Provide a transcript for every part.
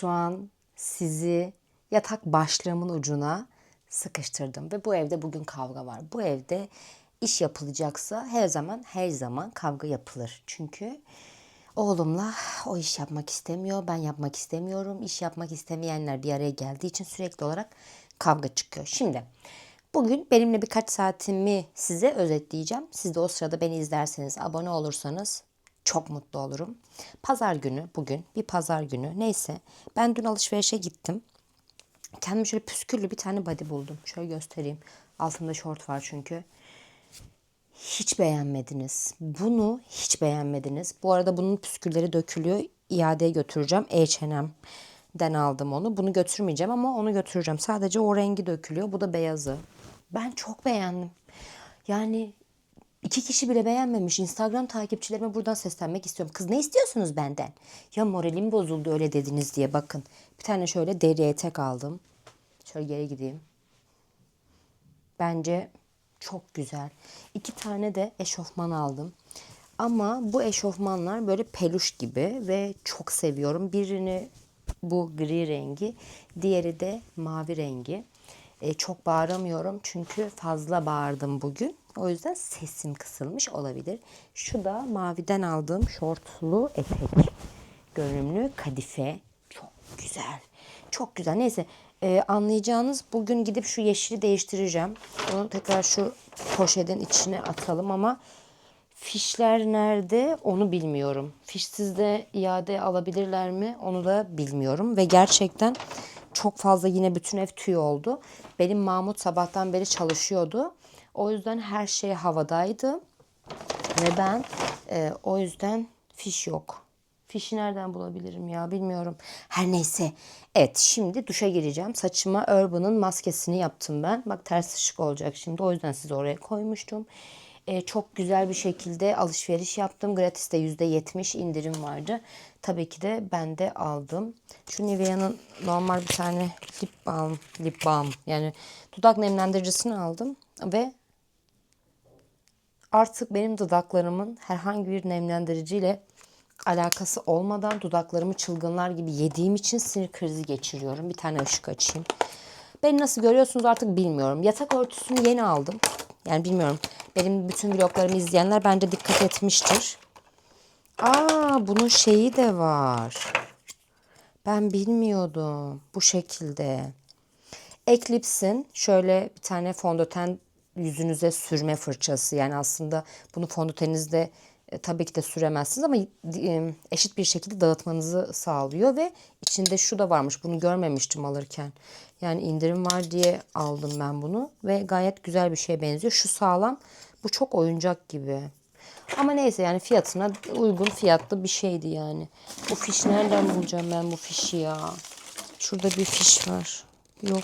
şu an sizi yatak başlığımın ucuna sıkıştırdım ve bu evde bugün kavga var. Bu evde iş yapılacaksa her zaman her zaman kavga yapılır. Çünkü oğlumla o iş yapmak istemiyor, ben yapmak istemiyorum. İş yapmak istemeyenler bir araya geldiği için sürekli olarak kavga çıkıyor. Şimdi bugün benimle birkaç saatimi size özetleyeceğim. Siz de o sırada beni izlerseniz, abone olursanız çok mutlu olurum. Pazar günü bugün bir pazar günü neyse ben dün alışverişe gittim. Kendime şöyle püsküllü bir tane body buldum. Şöyle göstereyim. Altında şort var çünkü. Hiç beğenmediniz. Bunu hiç beğenmediniz. Bu arada bunun püskülleri dökülüyor. İadeye götüreceğim. H&M'den aldım onu. Bunu götürmeyeceğim ama onu götüreceğim. Sadece o rengi dökülüyor. Bu da beyazı. Ben çok beğendim. Yani iki kişi bile beğenmemiş. Instagram takipçilerime buradan seslenmek istiyorum. Kız ne istiyorsunuz benden? Ya moralim bozuldu öyle dediniz diye bakın. Bir tane şöyle deri etek aldım. Şöyle geri gideyim. Bence çok güzel. İki tane de eşofman aldım. Ama bu eşofmanlar böyle peluş gibi ve çok seviyorum. Birini bu gri rengi, diğeri de mavi rengi. E, çok bağıramıyorum çünkü fazla bağırdım bugün. O yüzden sesim kısılmış olabilir. Şu da maviden aldığım şortlu etek. Görünümlü kadife. Çok güzel. Çok güzel. Neyse e, anlayacağınız bugün gidip şu yeşili değiştireceğim. Onu tekrar şu poşetin içine atalım ama fişler nerede onu bilmiyorum. Fişsiz de iade alabilirler mi onu da bilmiyorum. Ve gerçekten çok fazla yine bütün ev tüy oldu. Benim Mahmut sabahtan beri çalışıyordu. O yüzden her şey havadaydı. Ve ben e, o yüzden fiş yok. Fişi nereden bulabilirim ya bilmiyorum. Her neyse. Evet şimdi duşa gireceğim. Saçıma Urban'ın maskesini yaptım ben. Bak ters ışık olacak şimdi. O yüzden sizi oraya koymuştum. Ee, çok güzel bir şekilde alışveriş yaptım. Gratis'te %70 indirim vardı. Tabii ki de ben de aldım. Şu Nivea'nın normal bir tane lip balm, lip balm yani dudak nemlendiricisini aldım ve artık benim dudaklarımın herhangi bir nemlendiriciyle alakası olmadan dudaklarımı çılgınlar gibi yediğim için sinir krizi geçiriyorum. Bir tane ışık açayım. Beni nasıl görüyorsunuz artık bilmiyorum. Yatak örtüsünü yeni aldım. Yani bilmiyorum. Benim bütün vloglarımı izleyenler bence dikkat etmiştir. Aa bunun şeyi de var. Ben bilmiyordum. Bu şekilde. Eclipse'in şöyle bir tane fondöten yüzünüze sürme fırçası. Yani aslında bunu fondöteninizde e, tabii ki de süremezsiniz ama e, eşit bir şekilde dağıtmanızı sağlıyor ve içinde şu da varmış. Bunu görmemiştim alırken. Yani indirim var diye aldım ben bunu ve gayet güzel bir şeye benziyor. Şu sağlam. Bu çok oyuncak gibi. Ama neyse yani fiyatına uygun fiyatlı bir şeydi yani. Bu fiş nereden bulacağım ben bu fişi ya? Şurada bir fiş var. Yok.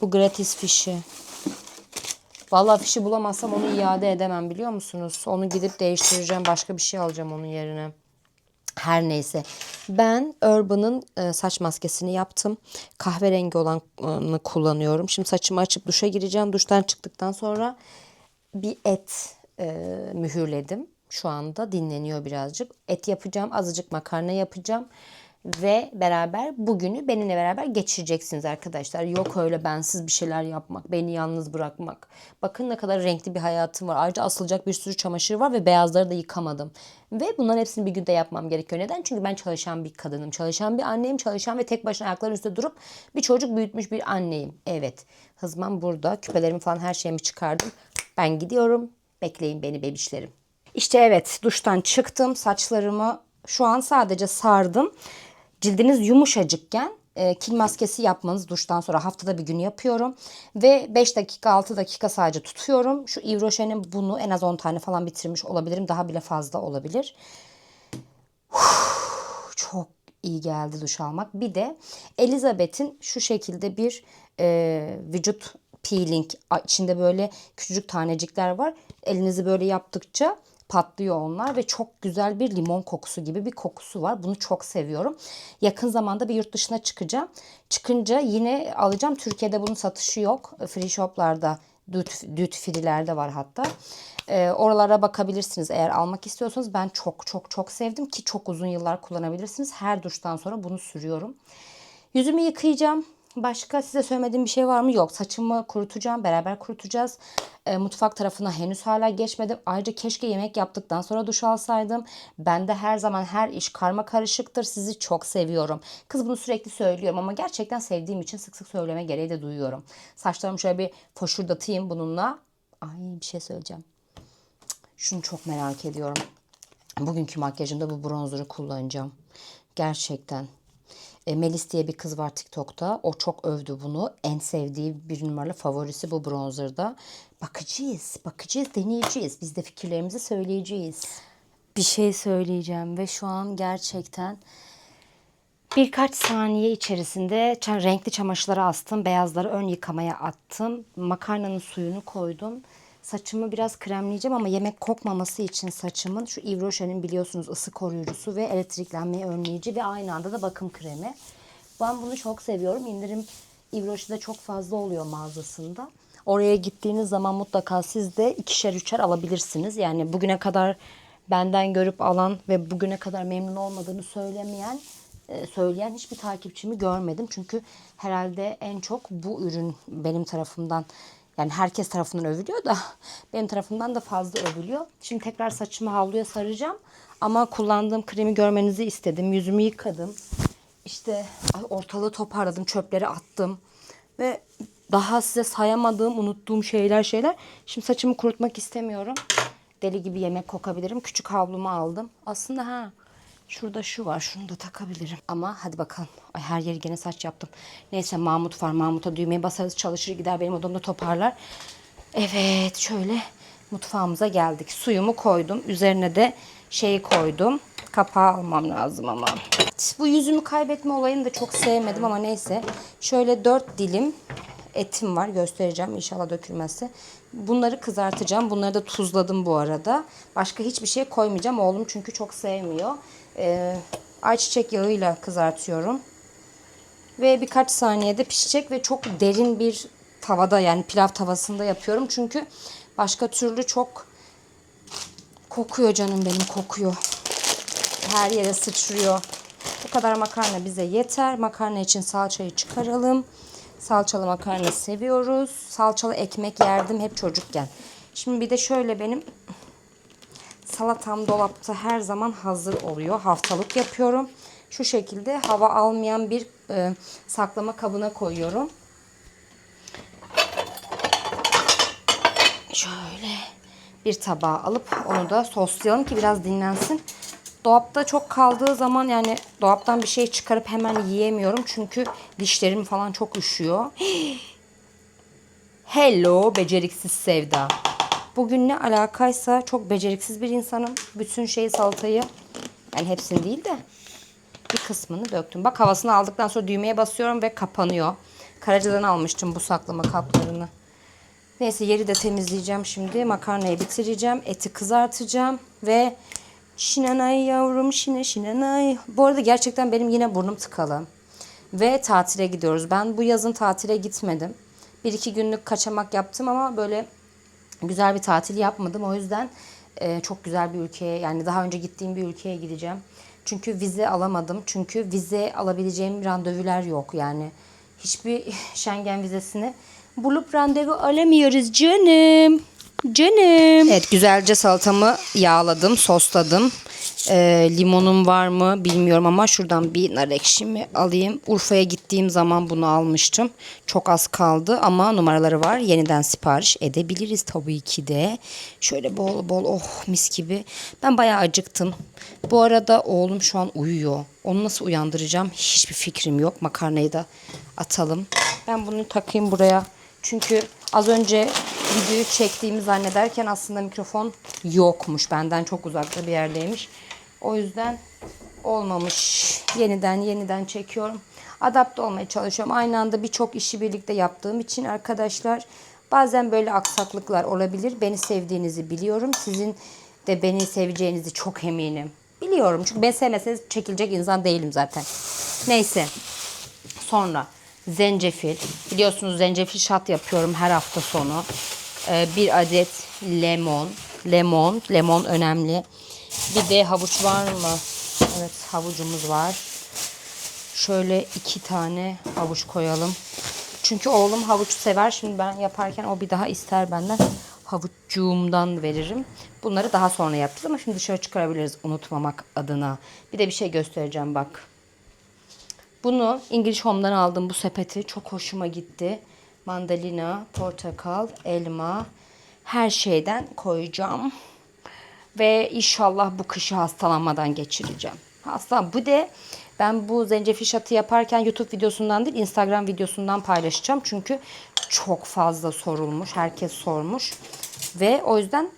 Bu gratis fişi. Vallahi fişi bulamazsam onu iade edemem biliyor musunuz? Onu gidip değiştireceğim. Başka bir şey alacağım onun yerine. Her neyse. Ben Urban'ın e, saç maskesini yaptım. Kahverengi olanı kullanıyorum. Şimdi saçımı açıp duşa gireceğim. Duştan çıktıktan sonra bir et e, mühürledim. Şu anda dinleniyor birazcık. Et yapacağım. Azıcık makarna yapacağım ve beraber bugünü benimle beraber geçireceksiniz arkadaşlar. Yok öyle bensiz bir şeyler yapmak, beni yalnız bırakmak. Bakın ne kadar renkli bir hayatım var. Ayrıca asılacak bir sürü çamaşır var ve beyazları da yıkamadım. Ve bunların hepsini bir günde yapmam gerekiyor. Neden? Çünkü ben çalışan bir kadınım. Çalışan bir anneyim. Çalışan ve tek başına ayakların üstünde durup bir çocuk büyütmüş bir anneyim. Evet. Hızmam burada. Küpelerimi falan her şeyimi çıkardım. Ben gidiyorum. Bekleyin beni bebişlerim. İşte evet duştan çıktım. Saçlarımı şu an sadece sardım. Cildiniz yumuşacıkken e, kil maskesi yapmanız duştan sonra haftada bir gün yapıyorum. Ve 5 dakika 6 dakika sadece tutuyorum. Şu Yves Rocher'in bunu en az 10 tane falan bitirmiş olabilirim. Daha bile fazla olabilir. Uf, çok iyi geldi duş almak. Bir de Elizabeth'in şu şekilde bir e, vücut peeling içinde böyle küçücük tanecikler var. Elinizi böyle yaptıkça patlıyor onlar ve çok güzel bir limon kokusu gibi bir kokusu var. Bunu çok seviyorum. Yakın zamanda bir yurt dışına çıkacağım. Çıkınca yine alacağım. Türkiye'de bunun satışı yok. Free shoplarda, duty free'lerde var hatta. E, oralara bakabilirsiniz eğer almak istiyorsanız. Ben çok çok çok sevdim ki çok uzun yıllar kullanabilirsiniz. Her duştan sonra bunu sürüyorum. Yüzümü yıkayacağım. Başka size söylemediğim bir şey var mı? Yok. Saçımı kurutacağım. Beraber kurutacağız. E, mutfak tarafına henüz hala geçmedim. Ayrıca keşke yemek yaptıktan sonra duş alsaydım. Ben de her zaman her iş karma karışıktır. Sizi çok seviyorum. Kız bunu sürekli söylüyorum ama gerçekten sevdiğim için sık sık söyleme gereği de duyuyorum. Saçlarımı şöyle bir foşurdatayım bununla. Ay bir şey söyleyeceğim. Şunu çok merak ediyorum. Bugünkü makyajımda bu bronzer'ı kullanacağım. Gerçekten. E, Melis diye bir kız var TikTok'ta. O çok övdü bunu. En sevdiği bir numaralı favorisi bu bronzer'da. Bakacağız, bakacağız, deneyeceğiz. Biz de fikirlerimizi söyleyeceğiz. Bir şey söyleyeceğim ve şu an gerçekten Birkaç saniye içerisinde renkli çamaşırları astım. Beyazları ön yıkamaya attım. Makarnanın suyunu koydum. Saçımı biraz kremleyeceğim ama yemek kokmaması için saçımın şu Yves Rocher'in biliyorsunuz ısı koruyucusu ve elektriklenmeyi önleyici ve aynı anda da bakım kremi. Ben bunu çok seviyorum. İndirim Rocher'de çok fazla oluyor mağazasında. Oraya gittiğiniz zaman mutlaka siz de ikişer üçer alabilirsiniz. Yani bugüne kadar benden görüp alan ve bugüne kadar memnun olmadığını söylemeyen e, söyleyen hiçbir takipçimi görmedim. Çünkü herhalde en çok bu ürün benim tarafımdan yani herkes tarafından övülüyor da benim tarafımdan da fazla övülüyor. Şimdi tekrar saçımı havluya saracağım. Ama kullandığım kremi görmenizi istedim. Yüzümü yıkadım. İşte ortalığı toparladım. Çöpleri attım. Ve daha size sayamadığım, unuttuğum şeyler şeyler. Şimdi saçımı kurutmak istemiyorum. Deli gibi yemek kokabilirim. Küçük havlumu aldım. Aslında ha Şurada şu var. Şunu da takabilirim. Ama hadi bakalım. Ay her yeri gene saç yaptım. Neyse Mahmut var. Mahmut'a düğmeye basarız çalışır gider benim odamda toparlar. Evet şöyle mutfağımıza geldik. Suyumu koydum. Üzerine de şeyi koydum. Kapağı almam lazım ama. Bu yüzümü kaybetme olayını da çok sevmedim ama neyse. Şöyle dört dilim etim var. Göstereceğim inşallah dökülmezse. Bunları kızartacağım. Bunları da tuzladım bu arada. Başka hiçbir şey koymayacağım. Oğlum çünkü çok sevmiyor. Ee, ayçiçek yağıyla kızartıyorum. Ve birkaç saniyede pişecek ve çok derin bir tavada yani pilav tavasında yapıyorum. Çünkü başka türlü çok kokuyor canım benim kokuyor. Her yere sıçrıyor. Bu kadar makarna bize yeter. Makarna için salçayı çıkaralım. Salçalı makarna seviyoruz. Salçalı ekmek yerdim hep çocukken. Şimdi bir de şöyle benim salatam dolapta her zaman hazır oluyor. Haftalık yapıyorum. Şu şekilde hava almayan bir e, saklama kabına koyuyorum. Şöyle bir tabağa alıp onu da soslayalım ki biraz dinlensin. Dolapta çok kaldığı zaman yani dolaptan bir şey çıkarıp hemen yiyemiyorum. Çünkü dişlerim falan çok üşüyor. Hello beceriksiz Sevda. Bugün ne alakaysa çok beceriksiz bir insanım. Bütün şeyi salatayı yani hepsini değil de bir kısmını döktüm. Bak havasını aldıktan sonra düğmeye basıyorum ve kapanıyor. Karaca'dan almıştım bu saklama kaplarını. Neyse yeri de temizleyeceğim şimdi. Makarnayı bitireceğim. Eti kızartacağım ve şinanay yavrum şine şinanay. Bu arada gerçekten benim yine burnum tıkalı. Ve tatile gidiyoruz. Ben bu yazın tatile gitmedim. Bir iki günlük kaçamak yaptım ama böyle güzel bir tatil yapmadım. O yüzden e, çok güzel bir ülkeye yani daha önce gittiğim bir ülkeye gideceğim. Çünkü vize alamadım. Çünkü vize alabileceğim randevular yok yani. Hiçbir Schengen vizesini bulup randevu alamıyoruz canım. Canım. Evet güzelce salatamı yağladım, sosladım. Ee, limonum var mı bilmiyorum ama şuradan bir nar ekşimi alayım. Urfa'ya gittiğim zaman bunu almıştım. Çok az kaldı ama numaraları var. Yeniden sipariş edebiliriz tabii ki de. Şöyle bol bol oh mis gibi. Ben bayağı acıktım. Bu arada oğlum şu an uyuyor. Onu nasıl uyandıracağım hiçbir fikrim yok. Makarnayı da atalım. Ben bunu takayım buraya. Çünkü az önce videoyu çektiğimi zannederken aslında mikrofon yokmuş. Benden çok uzakta bir yerdeymiş. O yüzden olmamış. Yeniden yeniden çekiyorum. Adapte olmaya çalışıyorum. Aynı anda birçok işi birlikte yaptığım için arkadaşlar bazen böyle aksaklıklar olabilir. Beni sevdiğinizi biliyorum. Sizin de beni seveceğinizi çok eminim. Biliyorum çünkü ben sevmeseniz çekilecek insan değilim zaten. Neyse. Sonra zencefil. Biliyorsunuz zencefil şat yapıyorum her hafta sonu. Ee, bir adet lemon. Lemon. Lemon önemli. Bir de havuç var mı? Evet havucumuz var. Şöyle iki tane havuç koyalım. Çünkü oğlum havuç sever. Şimdi ben yaparken o bir daha ister benden. Havuçcuğumdan veririm. Bunları daha sonra yapacağız ama şimdi dışarı çıkarabiliriz unutmamak adına. Bir de bir şey göstereceğim bak. Bunu English Home'dan aldım bu sepeti. Çok hoşuma gitti. Mandalina, portakal, elma her şeyden koyacağım. Ve inşallah bu kışı hastalanmadan geçireceğim. Hasta bu de ben bu zencefil şatı yaparken YouTube videosundan değil Instagram videosundan paylaşacağım. Çünkü çok fazla sorulmuş. Herkes sormuş. Ve o yüzden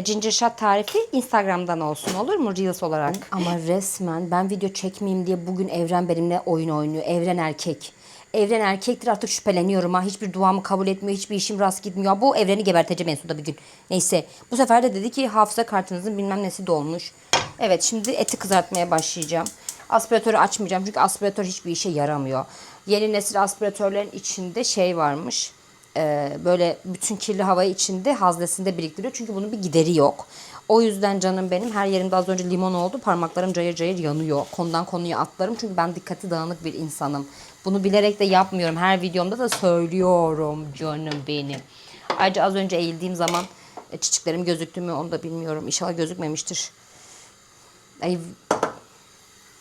ginger shot tarifi Instagram'dan olsun olur mu Reels olarak? Ama resmen ben video çekmeyeyim diye bugün Evren benimle oyun oynuyor. Evren erkek. Evren erkektir artık şüpheleniyorum ha. Hiçbir duamı kabul etmiyor. Hiçbir işim rast gitmiyor. Bu evreni geberteceğim en sonunda bir gün. Neyse. Bu sefer de dedi ki hafıza kartınızın bilmem nesi dolmuş. Evet şimdi eti kızartmaya başlayacağım. Aspiratörü açmayacağım çünkü aspiratör hiçbir işe yaramıyor. Yeni nesil aspiratörlerin içinde şey varmış. Ee, böyle bütün kirli havayı içinde haznesinde biriktiriyor. Çünkü bunun bir gideri yok. O yüzden canım benim her yerimde az önce limon oldu. Parmaklarım cayır cayır yanıyor. Konudan konuya atlarım çünkü ben dikkati dağınık bir insanım. Bunu bilerek de yapmıyorum. Her videomda da söylüyorum canım benim. Ayrıca az önce eğildiğim zaman e, çiçeklerim gözüktü mü onu da bilmiyorum. İnşallah gözükmemiştir. Ay,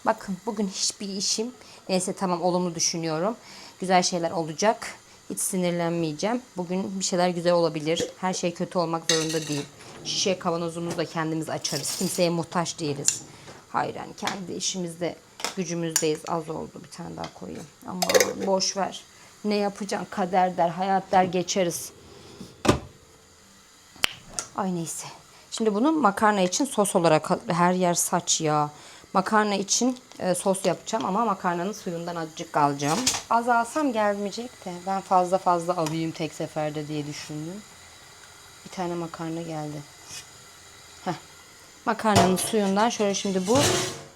bakın bugün hiçbir işim neyse tamam olumlu düşünüyorum. Güzel şeyler olacak. Hiç sinirlenmeyeceğim. Bugün bir şeyler güzel olabilir. Her şey kötü olmak zorunda değil. Şişe kavanozumuzu da kendimiz açarız. Kimseye muhtaç değiliz. Hayır yani kendi işimizde gücümüzdeyiz. Az oldu bir tane daha koyayım. Ama boş ver. Ne yapacaksın? Kader der, hayat der geçeriz. Ay neyse. Şimdi bunu makarna için sos olarak her yer saç ya. Makarna için e, sos yapacağım ama makarnanın suyundan azıcık alacağım. Az alsam gelmeyecek de ben fazla fazla alayım tek seferde diye düşündüm. Bir tane makarna geldi. Heh. Makarnanın suyundan şöyle şimdi bu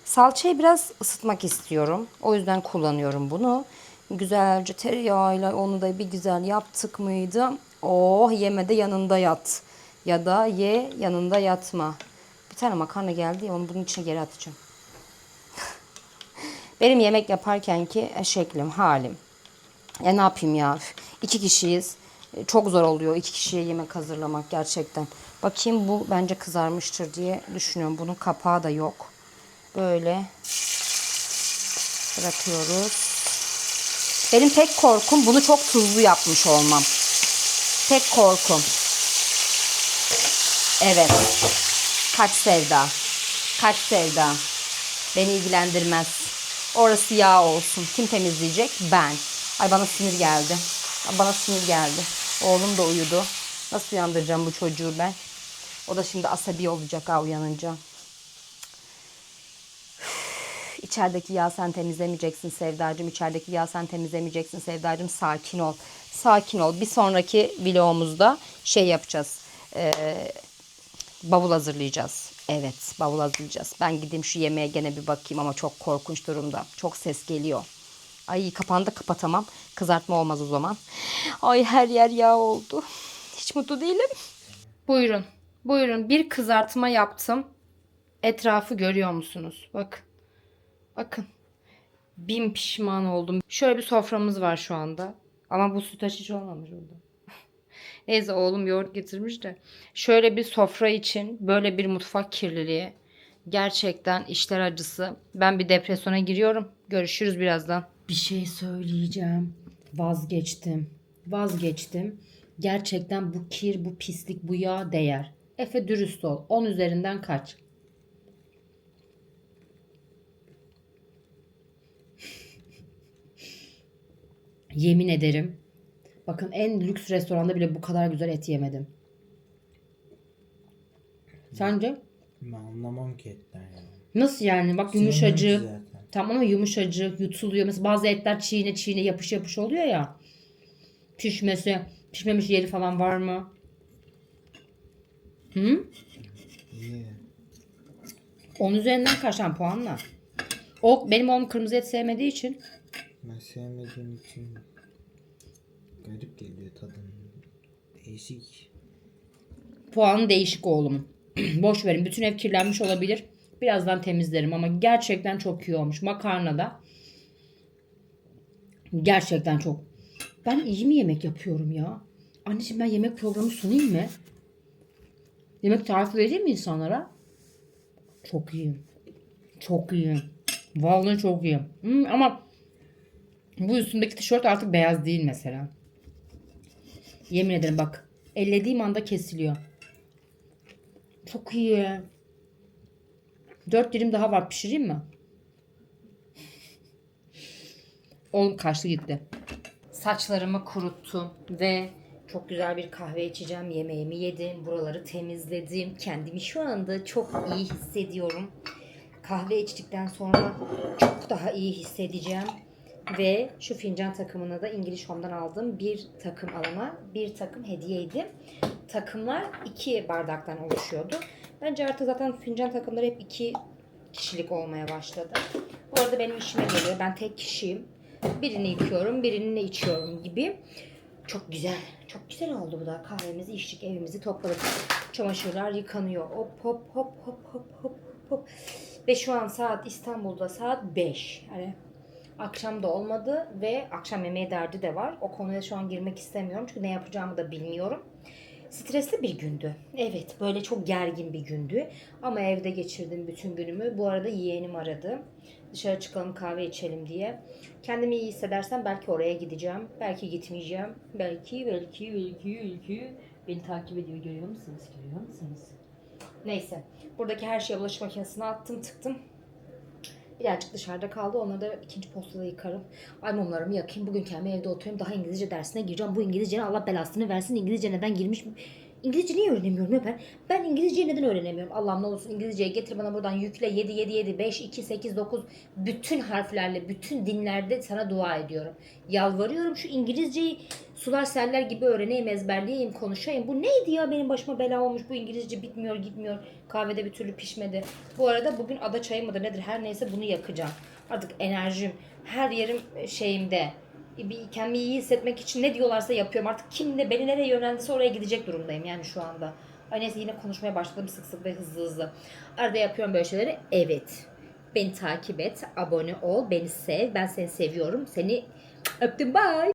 salçayı biraz ısıtmak istiyorum. O yüzden kullanıyorum bunu. Güzelce tereyağıyla onu da bir güzel yaptık mıydı? Oh yeme de yanında yat. Ya da ye yanında yatma. Bir tane makarna geldi onu bunun içine geri atacağım. Benim yemek yaparkenki şeklim, halim. Ya ne yapayım ya? İki kişiyiz. E, Çok zor oluyor iki kişiye yemek hazırlamak gerçekten. Bakayım bu bence kızarmıştır diye düşünüyorum. Bunun kapağı da yok. Böyle bırakıyoruz. Benim tek korkum bunu çok tuzlu yapmış olmam. Tek korkum. Evet. Kaç sevda. Kaç sevda. Beni ilgilendirmez. Orası yağ olsun. Kim temizleyecek? Ben. Ay bana sinir geldi. Bana sinir geldi. Oğlum da uyudu. Nasıl uyandıracağım bu çocuğu ben? O da şimdi asabi olacak ha uyanınca. İçerideki yağ sen temizlemeyeceksin Sevdacığım. İçerideki yağ sen temizlemeyeceksin Sevdacığım. Sakin ol. Sakin ol. Bir sonraki vlogumuzda şey yapacağız. Ee, bavul hazırlayacağız. Evet bavul hazırlayacağız. Ben gideyim şu yemeğe gene bir bakayım ama çok korkunç durumda. Çok ses geliyor. Ay kapağını kapatamam. Kızartma olmaz o zaman. Ay her yer yağ oldu. Hiç mutlu değilim. Buyurun. Buyurun bir kızartma yaptım. Etrafı görüyor musunuz? Bak. Bakın. Bin pişman oldum. Şöyle bir soframız var şu anda. Ama bu sütaç hiç olmamış burada. Neyse oğlum yoğurt getirmiş de. Şöyle bir sofra için böyle bir mutfak kirliliği. Gerçekten işler acısı. Ben bir depresyona giriyorum. Görüşürüz birazdan. Bir şey söyleyeceğim. Vazgeçtim. Vazgeçtim. Gerçekten bu kir, bu pislik, bu yağ değer. Efe dürüst ol. 10 üzerinden kaç? Yemin ederim. Bakın en lüks restoranda bile bu kadar güzel et yemedim. Sence? Ben anlamam ki etten ya. Nasıl yani? Bak yumuşacık. Tamam ama yumuşacık, yutuluyor. Mesela bazı etler çiğne çiğne yapış yapış oluyor ya. Pişmesi, pişmemiş yeri falan var mı? Hı? İyi. 10 üzerinden kaç tane puanla? O benim oğlum kırmızı et sevmediği için Ben sevmediğim için garip geliyor tadım. Değişik. puanı değişik oğlumun. Boş verin. Bütün ev kirlenmiş olabilir. Birazdan temizlerim ama gerçekten çok iyi olmuş. Makarna da Gerçekten çok. Ben iyi mi yemek yapıyorum ya? Anneciğim ben yemek programı sunayım mı? Yemek tarifi vereyim mi insanlara? Çok iyiyim. Çok iyiyim. Vallahi çok iyiyim. Hmm, ama bu üstündeki tişört artık beyaz değil mesela. Yemin ederim bak. Ellediğim anda kesiliyor. Çok iyi. Dört dilim daha var. Pişireyim mi? Oğlum kaçtı gitti. Saçlarımı kuruttum ve çok güzel bir kahve içeceğim. Yemeğimi yedim. Buraları temizledim. Kendimi şu anda çok iyi hissediyorum. Kahve içtikten sonra çok daha iyi hissedeceğim. Ve şu fincan takımını da İngiliz Home'dan aldım. Bir takım alana bir takım hediyeydi. Takımlar iki bardaktan oluşuyordu. Bence artık zaten fincan takımları hep iki kişilik olmaya başladı. Bu arada benim işime geliyor. Ben tek kişiyim. Birini yıkıyorum, birini içiyorum gibi. Çok güzel. Çok güzel oldu bu da. Kahvemizi içtik, evimizi topladık. Çamaşırlar yıkanıyor. Hop hop hop hop hop hop hop. Ve şu an saat İstanbul'da saat 5. Yani akşam da olmadı ve akşam yemeği derdi de var. O konuya şu an girmek istemiyorum çünkü ne yapacağımı da bilmiyorum. Stresli bir gündü. Evet böyle çok gergin bir gündü. Ama evde geçirdim bütün günümü. Bu arada yeğenim aradı. Dışarı çıkalım kahve içelim diye. Kendimi iyi hissedersem belki oraya gideceğim. Belki gitmeyeceğim. Belki, belki, belki, belki. Beni takip ediyor görüyor musunuz? Görüyor musunuz? Neyse. Buradaki her şeyi bulaşık makinesine attım tıktım. Birazcık dışarıda kaldı. Onları da ikinci postada yıkarım. Ay mumlarımı yakayım. Bugün kendime evde oturuyorum. Daha İngilizce dersine gireceğim. Bu İngilizcenin Allah belasını versin. İngilizce neden girmiş? İngilizce niye öğrenemiyorum ya ben? Ben İngilizceyi neden öğrenemiyorum? Allah'ım ne olursun İngilizceyi getir bana buradan yükle 7 7 7 5 2 8 9 bütün harflerle bütün dinlerde sana dua ediyorum. Yalvarıyorum şu İngilizceyi sular seller gibi öğreneyim, ezberleyeyim, konuşayım. Bu neydi ya benim başıma bela olmuş. Bu İngilizce bitmiyor, gitmiyor. Kahvede bir türlü pişmedi. Bu arada bugün ada çayı mıdır nedir her neyse bunu yakacağım. Artık enerjim, her yerim şeyimde. Bir kendimi iyi hissetmek için ne diyorlarsa yapıyorum. Artık kim de beni nereye yönlendirse oraya gidecek durumdayım yani şu anda. Ay neyse yine konuşmaya başladım sık sık ve hızlı hızlı. Arada yapıyorum böyle şeyleri. Evet. Beni takip et, abone ol, beni sev. Ben seni seviyorum. Seni öptüm. Bye.